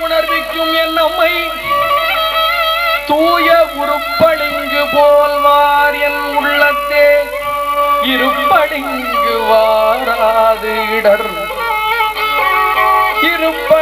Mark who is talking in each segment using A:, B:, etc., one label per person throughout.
A: உணர்விக்கும் என்னம்மை தூய உருப்படிங்கு போல்வார் என் உள்ளத்தே. இருப்படிங்கு வாராது இடர். இருப்ப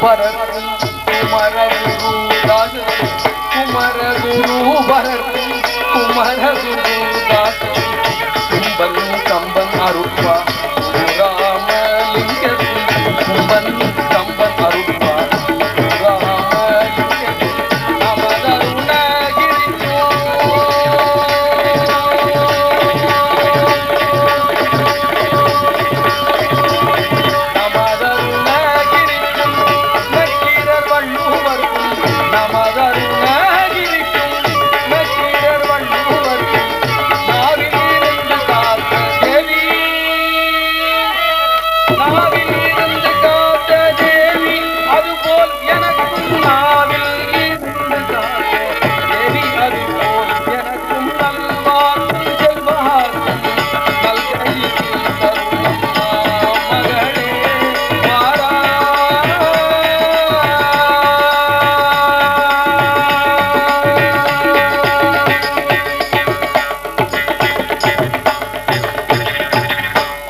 A: பரத்தி குமரகுரு தாசதி குமரகுரு பரத்தி குமரகுரு கும்பன் கம்பன் அருட்பா ராமலிங்கத்தில் கும்பன்